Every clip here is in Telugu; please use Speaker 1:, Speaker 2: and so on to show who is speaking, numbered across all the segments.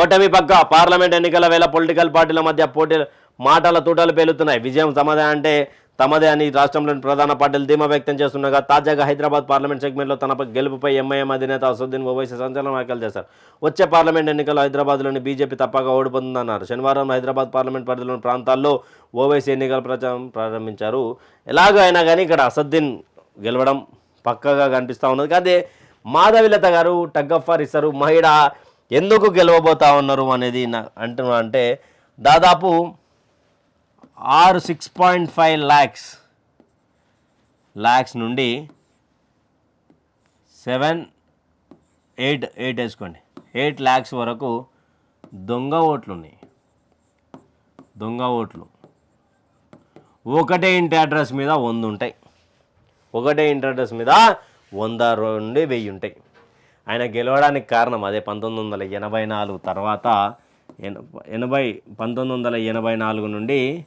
Speaker 1: ఓటమి పక్క పార్లమెంట్ ఎన్నికల వేళ పొలిటికల్ పార్టీల మధ్య పోటీ మాటల తూటలు పేలుతున్నాయి. విజయం తమదే అంటే తమదే అని రాష్ట్రంలోని ప్రధాన పార్టీలు ధీమా వ్యక్తం చేస్తుండగా తాజాగా హైదరాబాద్ పార్లమెంట్ సెగ్మెంట్లో తన గెలుపుపై ఎంఐఎం అధినేత అసదుద్దీన్ ఓవైసీ సంచలన వ్యాఖ్యలు చేశారు. వచ్చే పార్లమెంట్ ఎన్నికల్లో హైదరాబాద్లోని బీజేపీ తప్పగా ఓడిపోతుందన్నారు. శనివారం హైదరాబాద్ పార్లమెంట్ పరిధిలోని ప్రాంతాల్లో ఓవైసీ ఎన్నికల ప్రచారం ప్రారంభించారు. ఎలాగైనా అయినా కానీ ఇక్కడ అసద్దీన్ గెలవడం పక్కగా కనిపిస్తూ ఉన్నది. అదే మాధవిలత గారు టగ్ టగ్గఫార్ ఇస్తారు. మహిళ ఎందుకు గెలవబోతా ఉన్నారు అనేది నా అంటున్నా అంటే దాదాపు ఆరు six point five lakhs lakhs నుండి సెవెన్ ఎయిట్ ఎయిట్ వేసుకోండి. ఎయిట్ ల్యాక్స్ వరకు దొంగ ఓట్లు ఉన్నాయి దొంగ ఓట్లు. ఒకటే ఇంటి అడ్రస్ మీద వంద ఉంటాయి. ఒకటే ఇంటి అడ్రస్ మీద వంద నుండి వెయ్యి ఉంటాయి. ఆయన గెలవడానికి కారణం అదే పంతొమ్మిది వందల ఎనభై నాలుగు తర్వాత ఎనభై పంతొమ్మిది వందల ఎనభై నాలుగు నుండి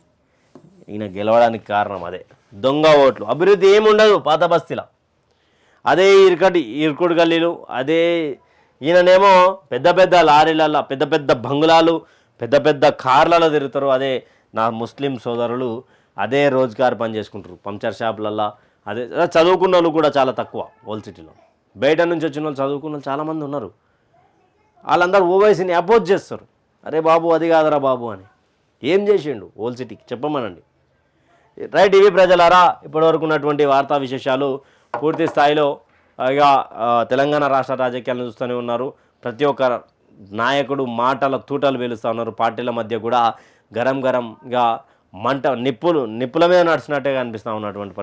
Speaker 1: ఈయన గెలవడానికి కారణం అదే. దొంగ ఓట్లు. అభివృద్ధి ఏముండదు పాత బస్తీలో. అదే ఇరుకటి ఇరుకుడు గల్లీలు అదే ఈయననేమో పెద్ద పెద్ద లారీలలో పెద్ద పెద్ద బంగ్లాలు పెద్ద పెద్ద కార్లలో తిరుగుతారు. అదే నా ముస్లిం సోదరులు అదే రోజుగారు పని చేసుకుంటారు. పంచర్ షాపులల్లో అదే చదువుకున్న వాళ్ళు కూడా చాలా తక్కువ ఓల్డ్ సిటీలో. బయట నుంచి వచ్చిన వాళ్ళు చదువుకున్న వాళ్ళు చాలామంది ఉన్నారు. వాళ్ళందరూ ఓవైసీని అపోజ్ చేస్తారు. అరే బాబు అది కాదురా బాబు అని. ఏం చేసిండు ఓల్ సిటీకి? చెప్పమనండి. రైట్ ఇవి ప్రజలారా ఇప్పటివరకు ఉన్నటువంటి వార్తా విశేషాలు పూర్తి స్థాయిలో ఇక తెలంగాణ రాష్ట్ర రాజకీయాలను చూస్తూనే ఉన్నారు. ప్రతి ఒక్క నాయకుడు మాటల తూటలు పేలుస్తూ ఉన్నారు. పార్టీల మధ్య కూడా గరం గరంగా మంట నిప్పులు నిప్పుల మీద నడిచినట్టుగా అనిపిస్తూ ఉన్నటువంటి